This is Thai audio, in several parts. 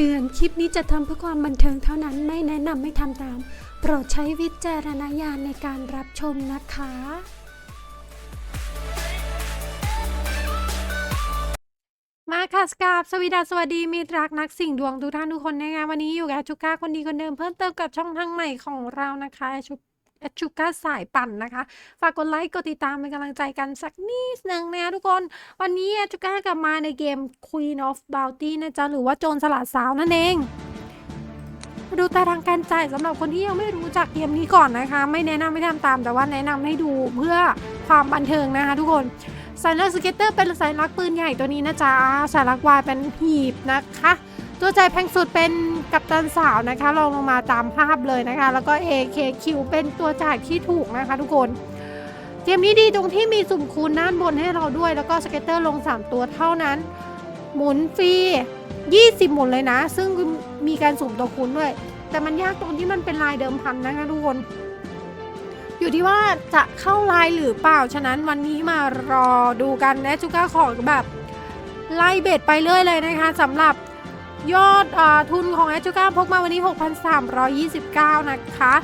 เตือน คลิปนี้จะทำเพื่อความบันเทิงเท่านั้น ไม่แนะนำไม่ทำตาม โปรดใช้วิจารณญาณในการรับชมนะคะ มาค่ะสกาบสวีดาสวัสดีมีตรักนักสิ่งดวงทุกท่านทุกคนนะคะวันนี้อยู่กับชุก้าคนดีคนเดิมเพิ่มเติมกับช่องทางใหม่ของเรานะคะชุ แอดชูก้าสายปั่นนะคะ ฝากกดไลค์กดติดตามเป็นกำลังใจกันสักนิดนึงนะคะทุกคน วันนี้ชูก้ากลับมาในเกม Queen of Bounty นะจ๊ะ หรือว่าโจรสลัดสาวนั่นเองมาดูตารางการจ่ายสำหรับคนที่ยังไม่รู้จักเกมนี้ก่อนนะคะ ไม่แนะนำไม่ทำตามแต่ว่าแนะนำให้ดูเพื่อความบันเทิงนะคะทุกคนสัญลักษณ์สเก็ตเตอร์เป็นสัญลักษณ์ปืนใหญ่ตัวนี้นะจ๊ะสัญลักษณ์วายเป็นหีบนะคะ ตัวใจแพงสุดเป็นกัปตันสาวนะคะลองลงมาตามภาพเลยนะคะ แล้วก็ AKQ เป็นตัวจ่ายที่ถูกนะคะทุกคนเกมนี้ดีตรงที่มีสุ่มคูณด้านบนให้เราด้วย แล้วก็สเก็ตเตอร์ลง 3 ตัวเท่านั้น หมุนฟรี 20 หมุนเลยนะ ซึ่งมีการสุ่มตัวคูณด้วย แต่มันยากตรงที่มันเป็นลายเดิมพันนะคะทุกคน อยู่ที่ว่าจะเข้าลายหรือเปล่า ฉะนั้นวันนี้มารอดูกันนะจูก้าขอแบบไล่เบ็ดไปเรื่อยเลยนะคะสำหรับ ยอดอทุนของแอจูก้าพกมาวันนี้ 6,329 นะคะ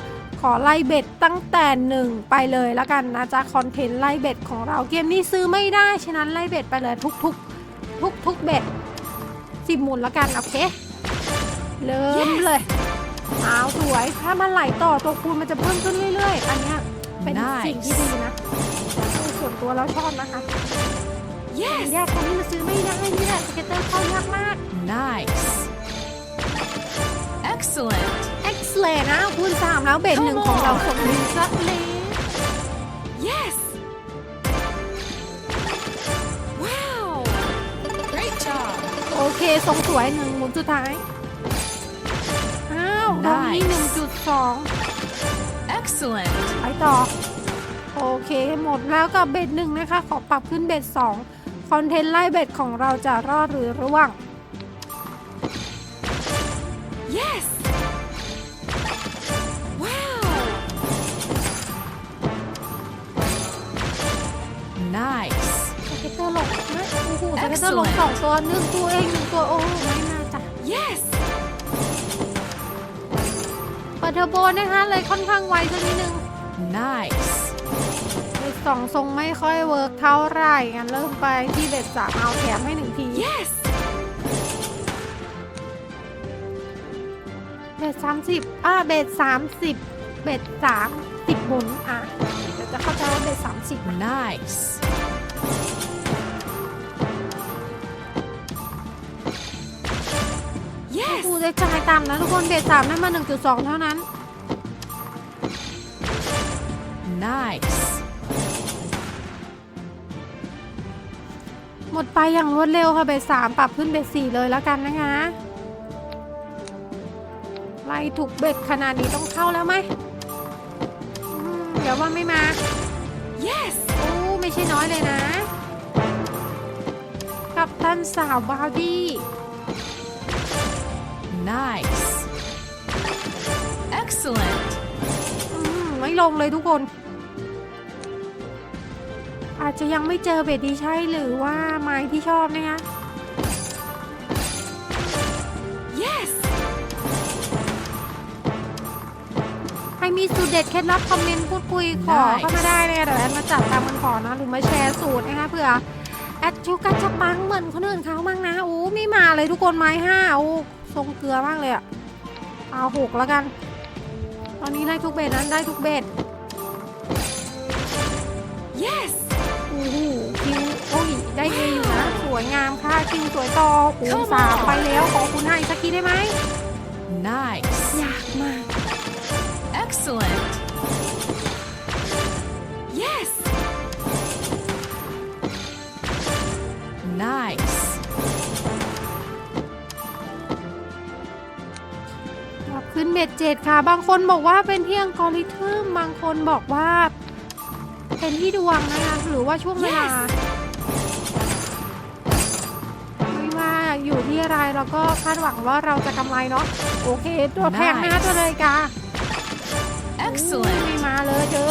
ขอไล่เบ็ดตั้งแต่หนึ่งไปเลยแล้วกันนะจ๊ะคอนเทนต์ไล่เบ็ดของเราเกมนี้ซื้อไม่ได้ ฉะนั้นไล่เบ็ดไปเลยทุกทุกทุกทุกๆเบ็ดสิบหมุนแล้วกันโอเค เริ่มเลยเอาสวยถ้ามันไหลต่อตัวคูณมันจะเพิ่มขึ้นเรื่อยๆ อันเนี้ยเป็นสิ่งที่ดีนะส่วนตัวเราชอบนะคะ มันยากตรงนี้มันซื้อไม่ได้นี่แหละสเก็ตเตอร์เข้ายากมาก Nice. Excellent. excellent นะคูณสามแล้วเบ็ดหนึ่งของเราสมบูรณ์สักเล็ Yes. Wow. Great job. โอเคทรงสวยหนึ่งหมุนสุดท้าย อ้าวตรงนี้หนึ่งจุดสอง Excellent. ไปต่อ โอเค หมดแล้วกับเบ็ดหนึ่งนะคะ ขอปรับขึ้นเบ็ดสอง คอนเทนต์ไล่เบ็ดของเราจะรอดหรือร่วง Yes. Wow. Nice. สเก็ตเตอร์ลงนะโอ้โหสเก็ตเตอร์ลงสองตัวหนึ่งตัวเองหนึ่งตัวโอ้ไม่น่าจ้ะ Yes. เปิดเทอร์โบนะคะเลยค่อนข้างไวสักนิดนึง Nice. เบ็ดสองทรงไม่ค่อยเวิร์กเท่าไหร่งั้นเริ่มไปที่เบ็ดสามเอาแถมให้หนึ่งที Yes. เบ็ดสามสิบอ่าเบ็ดสามสิบเบ็ดสามสิบหมุนอะเดี๋ยวจะเข้าใจว่าเบ็ดสามสิบ Nice. Yes. กูจะจ่ายต่ำนะทุกคนเบ็ดสามได้มาหนึ่งจุดสองเท่านั้น Nice. หมดไปอย่างรวดเร็วค่ะเบ็ดสามปรับขึ้นเบ็ดสี่เลยแล้วกันนะคะไล่ถูกเบ็ดขนาดนี้ต้องเข้าแล้วไหมอืมเดี๋ยวว่าไม่มา Yes. โอ้ไม่ใช่น้อยเลยนะ กับตันสาวบาวดี้ Nice. Excellent. อืมไม่ลงเลยทุกคน อาจจะยังไม่เจอเบ็ดที่ใช่หรือว่าไม้ที่ชอบนะคะ Yes. ใครมีสูตรเด็ดเคล็ดลับคอมเมนต์พูดคุยขอได้เข้ามาได้เลยเดี๋ยวแอดมาจัดตามมันขอนะหรือมาแชร์สูตรนะคะเผื่อแอดชูกัจะปังเหมือนคนอื่นเขามั่งนะโอ้ไม่มาเลยทุกคนไม้ห้าโอ้ทรงเกลือมากเลยอะเอาหกแล้วกัน ตอนนี้ได้ทุกเบ็ดนั้นได้ทุกเบ็ด ได้เออยู่นะ สวยงามค่ะ คิวสวยต่อคูณ Come on สามไปแล้ว ขอคุณให้สักทีได้ไหม Nice. ยากมาก Excellent. Yes. Nice. ปรับขึ้นเบ็ดเจ็ดค่ะ บางคนบอกว่าเป็นที่อังกอริทึมบางคนบอกว่า เป็นที่ดวงนะคะ หรือว่าช่วงเวลา Yes ร้ายแล้วก็คาดหวังว่าเราจะกำไรเนาะโอเค ตัวแพงนะตัวเลยกา Excellent ไม่มาเลยเจอ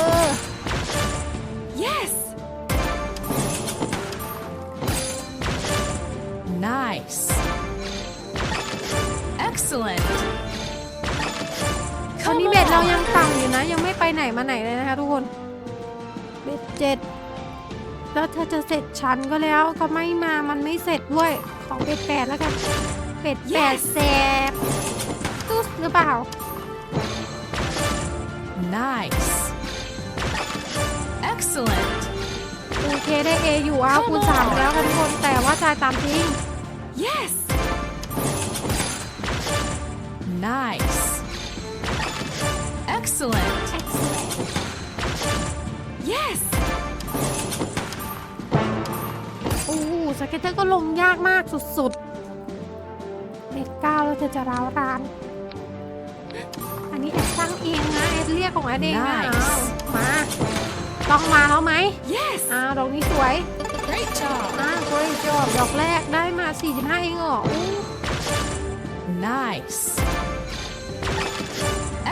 Yes Nice Excellent ตอนนี้เบ็ดเรายังต่ำอยู่นะ ยังไม่ไปไหนมาไหนเลยนะคะทุกคน เบ็ดเจ็ด แล้วเธอจะเสร็จฉันก็แล้วก็ไม่มา มันไม่เสร็จด้วย ของเบ็ดแปดแล้วกัน เป็ดแปด Yes แสบตุ๊ดหรือเปล่า Nice. Excellent. โอเคได้เออยู่อ้าว Come คูณสาม on ไปแล้วค่ะทุกคนแต่ว่าจ่ายตามจริง Yes. Nice. Excellent. Yes. เก็ตเตอร์ก็ลงยากมากสุดๆเบ็ดเก้าแล้วเธอจะร้าวราน อันนี้แอดตั้งเองนะแอดเรียกของแอดเองนะ Nice อ้าวมา ต้องมาแล้วไหม Yes. อ้าวดอกนี้สวย Great job. อ้าว great job ดอกแรกได้มา 45 เองเหรออู้ Nice.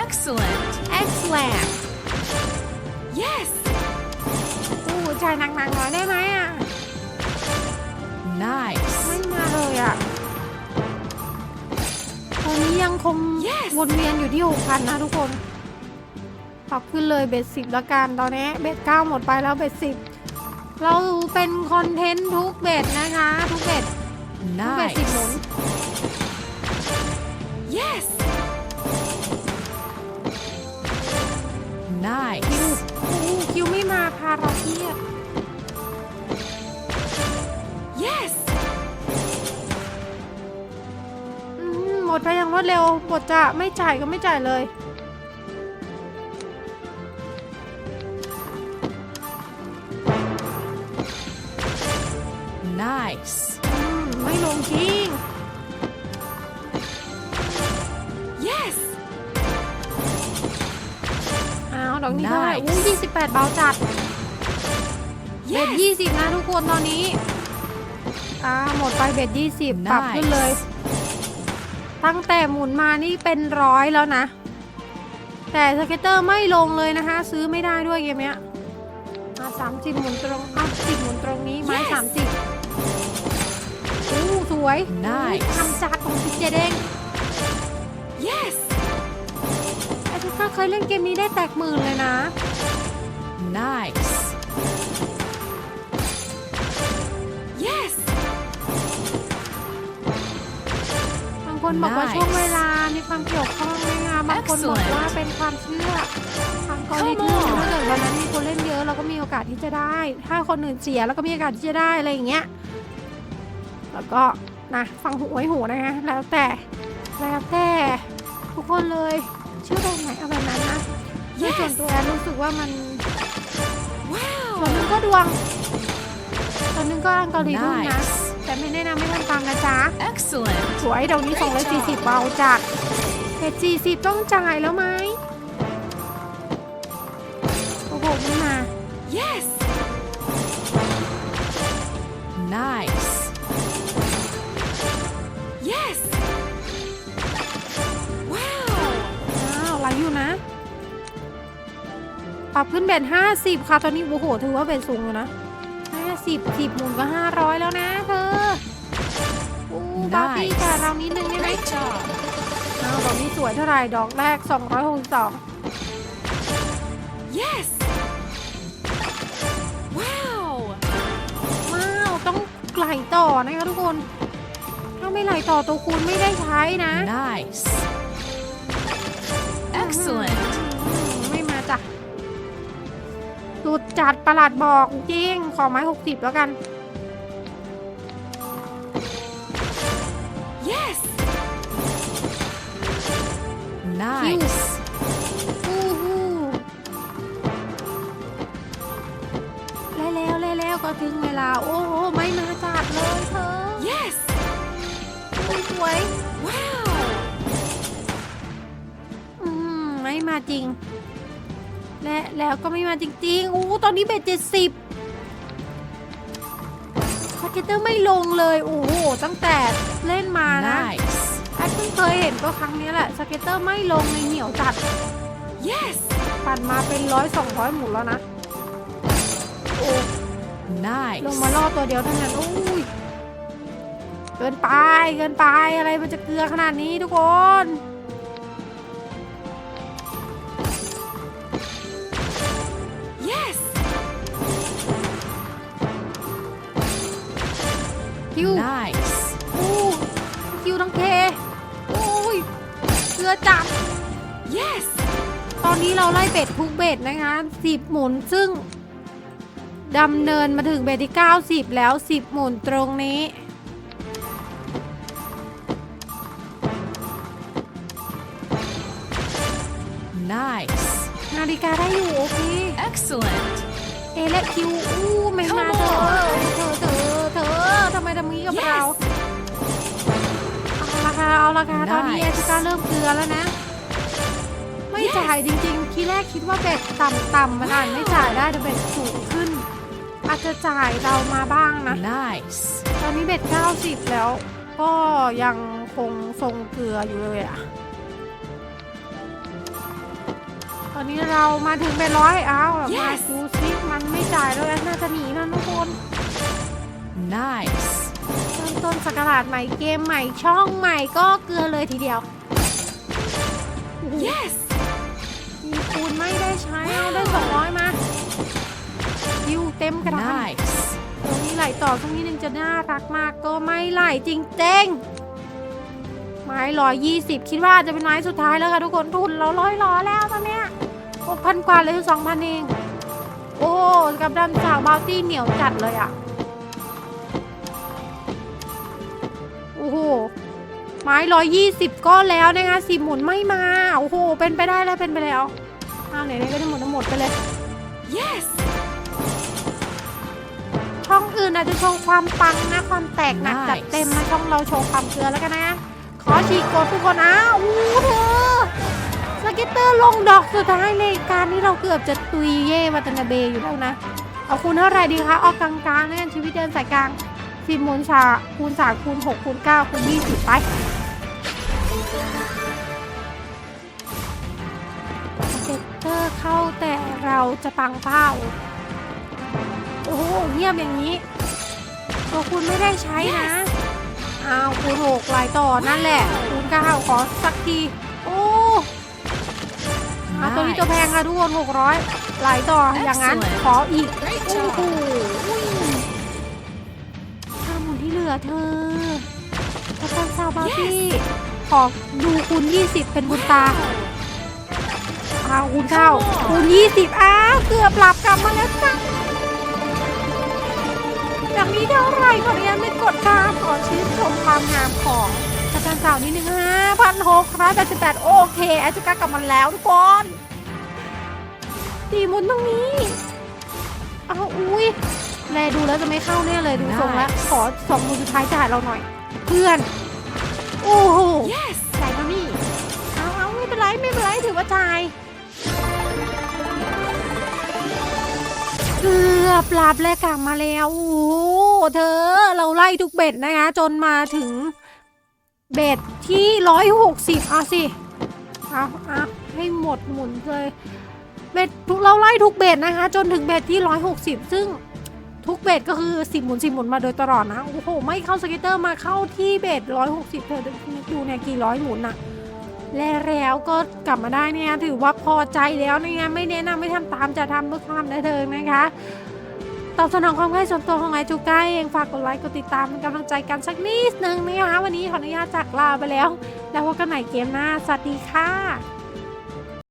Excellent. excellent Yes. อู้จ่ายหนักๆหน่อยได้ไหมอะ Nice. ไม่มาเลยอะตอนนี้ยังคง Yes วนเวียนอยู่ที่ 6,000 นะทุกคน ปรับขึ้นเลยเบ็ดสิบละกันตอนนี้ เบ็ดเก้าหมดไปแล้วเบ็ดสิบ เราเป็นคอนเทนต์ทุกเบ็ดนะคะ ทุกเบ็ดทุกเบ็ดสิบหมุน Nice. Yes. คิว Nice. อู้คิวไม่มาพาเราเครียด ดไปอย่างรวดเร็วหมดจะไม่จ่ายก็ไม่จ่ายเลย Nice. อืมไม่ลงจริง Yes. อ้าวดอกนี้เท่าไหร่ Nice อู้ยี่สิบแปดเบาจัดเบ็ด Yes. ยี่สิบนะทุกคนตอนนี้ อ่าหมดไปเบ็ดยี่สิบปรับขึ้นเลย ตั้งแต่หมุนมานี่เป็นร้อยแล้วนะ แต่สเก็ตเตอร์ไม่ลงเลยนะคะ ซื้อไม่ได้ด้วยเกมเนี้ยอ่าสามสิบหมุนตรงอะสิบหมุนตรงนี้ไม้ Yes สามสิบอู้สวย Nice ทำจัดของสิบเจเด้ง Yes. ไอ้ทุกท่านเคยเล่นเกมนี้ได้แตกหมื่นเลยนะ Nice. คนบอกว่า Nice ช่วงเวลา มีความเกี่ยวข้องนะคะบางคนบอก Excellent ว่าเป็นความเชื่อทางกรณี Come ที่ on ถ้าเกิดวันนั้นมีคนเล่นเยอะเราก็มีโอกาสที่จะได้ ถ้าคนอื่นเสียเราก็มีโอกาสที่จะได้อะไรอย่างเงี้ย แล้วก็นะฟังหูไว้หูนะคะแล้วแต่แล้วแต่ทุกคนเลยเชื่อตรงไหนเอาแบบนั้นนะโดย Yes ส่วนตัวแอนรู้สึกว่ามัน Wow. ส่วนหนึ่งก็ดวงส่วนหนึ่งก็อังกอริทึมนะ Nice. แต่ไม่แนะนำให้ทำตามนะจ๊ะ Excellent. สวยดอกนี้240เบาจัดเจ็ด40ต้องจ่ายแล้วไหมโอ้โหไม่มา Yes. Nice. Yes. Wow. อ้าวไหลอยู่นะ ปรับขึ้นเบ็ด50 ค่ะ ตอนนี้โอ้โห ถือว่าเบ็ดสูงอยู่นะ50 10หมุนก็ 500 แล้วนะเธอ อู้บาร์บี้ Nice จ่ายเรานิดนึงได้ไหม Great job. อ้าวดอกนี้สวยเท่าไหร่ดอกแรก 262 Yes. Wow. ว้าว ต้องไหลต่อนะคะทุกคน ถ้าไม่ไหลต่อตัวคูณไม่ได้ใช้นะ Nice. Excellent. อืมไม่มาจ้ะสุดจัดประหลาดบอกจริง ขอไม้ 60 แล้วกัน Nice. อู้หูแล้วแล้วแล้วแล้วก็ถึงเวลา โอ้โห ไม่มาจัดเลยเธอ Yes. อุ๊ยสวย Wow. อืมไม่มาจริง และแล้วก็ไม่มาจริงๆอู้ตอนนี้เบ็ดเจ็ดสิบสเก็ตเตอร์ไม่ลงเลย โอ้โห ตั้งแต่เล่นมานะ Nice. แอดเพิ่งเคยเห็นก็ครั้งนี้แหละ สเก็ตเตอร์ไม่ลงในเหนียวจัด yes ปั่นมาเป็นร้อยสองร้อยหมุนแล้วนะ โอ้ nice ลงมาล่อตัวเดียวเท่านั้นอ้ย เกินไป เกินไป อะไรมันจะเกลือขนาดนี้ทุกคนคิว nice อจัด Yes. ตอนนี้เราไล่เบ็ดทุกเบ็ดนะคะสิบหมุนซึ่งดำเนินมาถึงเบ็ดที่ 90 แล้ว 10 หมุนตรงนี้ Nice. นาฬิกาได้อยู่โอเค Excellent. เอเล็กคิวอู้ไม่มาเธอเธอเธอเธอทำไมทำงี้กับเราเอาละ ค่ะเอาละค่ะตอนนี้เอ Nice ชิก้าเริ่มเกลือแล้วนะ ไม่จ่ายจริงๆ ทีแรกคิดว่าเบ็ดต่ำๆมันอาจไม่จ่ายได้แต่เบ็ดสูงขึ้น อาจจะจ่ายเรามาบ้างนะ Nice. ตอนนี้เบ็ด90 แล้ว ก็ยังคงทรงเกลืออยู่เลยอะตอนนี้เรามาถึงเบ็ดร้อยอ้าวมา Yes ดูซิมันไม่จ่ายแล้วน่าจะหนีนะทุกคน Nice. เริ่มต้นสกราดใหม่เกมใหม่ช่องใหม่ก็เกลือเลยทีเดียวโอ้โห Yes. มีคูณไม่ได้ใช้เอาได้200มาคิวเต็มกระดาน Nice. ตรงนี้ไหลต่อตรงนี้นึงจะน่ารักมากก็ไม่ไหลจริงเจ้งไม้ร้อยยี่สิบคิดว่าจะเป็นไม้สุดท้ายแล้วค่ะทุกคนทุนเราร้อยล้อแล้วตอนเนี้ยหกพันกว่าเลยสองพันเอง โอ้กับดันจากบาวตี้เหนียวจัดเลยอะ โอ้โห ไม้ร้อยยี่สิบก็แล้วนะคะสีหมุนไม่มา โอ้โห เป็นไปได้แล้วเป็นไปแล้วอ้าวไหนๆก็ได้หมดทั้งหมดไปเลย Yes. ช่องอื่นอาจจะโชว์ความปังนะ ความแตกหนัก Nice จัดเต็มนะช่องเราโชว์ความเกลือแล้วกันนะ ขอฉีกกดทุกคนอ้าวอู้เธอสเก็ตเตอร์ลงดอกสุดท้ายเลยการนี้เราเกือบจะตุยเย่วัตนาเบอยู่แล้วนะ เอาคูณเท่าไหร่ดีคะเอากลางๆเนี่ยชีวิตเดินสายกลาง สิบมูลชาคูณสามคูณหกคูณเก้าคูณยี่สิบไปสเก็ตเตอร์เข้าแต่เราจะปังเป้า โอ้โหเงียบอย่างนี้ตัวคุณไม่ได้ใช้นะ อ้าวคูณหกลายต่อนั่นแหละ คูณเก้าขอสักที โอ้อาตัวนี้ตัวแพงค่ะทุกคนหกร้อยลายต่ออย่างนั้น Excellent ขออีก Great โอ้โห อเธอแล้วกันซาวบาร์บี้ขอดูคูณ20 เป็นบุญตาอ้าวคูณเข้าคูณ20 อ้าวเกือบหลับกลับมาแล้วจ้ะแบบนี้เท่าไรขออนุญาตไม่กดค่ะขอชื่นชมความงามของกระจันสาวนิดนึงห้าพันหกร้อยแปดสิบแปดโอเคแอจูก้ากลับมาแล้วทุกคนตีหมุนตรงนี้อ้าวอุ้ย แลดูแล้วจะไม่เข้าแน่เลยดูทรงแล้ว Nice ขอสองมือสุดท้ายจ่ายเราหน่อย เพื่อน โอ้โห Yes. จ่ายมานี่เอาเอาไม่เป็นไรไม่เป็นไรถือว่าจ่ายเกือบหลับแล้วกลับมาแล้ว โอ้โหเธอเราไล่ทุกเบ็ดนะคะ จนมาถึงเบ็ดที่ร้อยหกสิบเอาสิเอาเอาให้หมดหมุนเลยเบ็ดทุกเราไล่ทุกเบ็ดนะคะ จนถึงเบ็ดที่ร้อยหกสิบซึ่ง ทุกเบ็ดก็คือสิบหมุนสิบหมุนมาโดยตลอดนะโอ้โห ไม่เข้าสเก็ตเตอร์มาเข้าที่เบ็ดร้อยหกสิบเธอดูเนี่ยกี่ร้อยหมุนอะและแล้วก็กลับมาได้เนี่ยถือว่าพอใจแล้วเนี่ยไม่แนะนำไม่ทำตามจะทำเพื่อความได้เทิงนะคะตอบสนองความใคร่ส่วนตัวของไอจูก้าเองฝากกดไลค์กดติดตามเป็นกำลังใจกันสักนิดนึงนะคะวันนี้ขออนุญาตจากลาไปแล้ว แล้วพบกันใหม่เกมหน้าสวัสดีค่ะ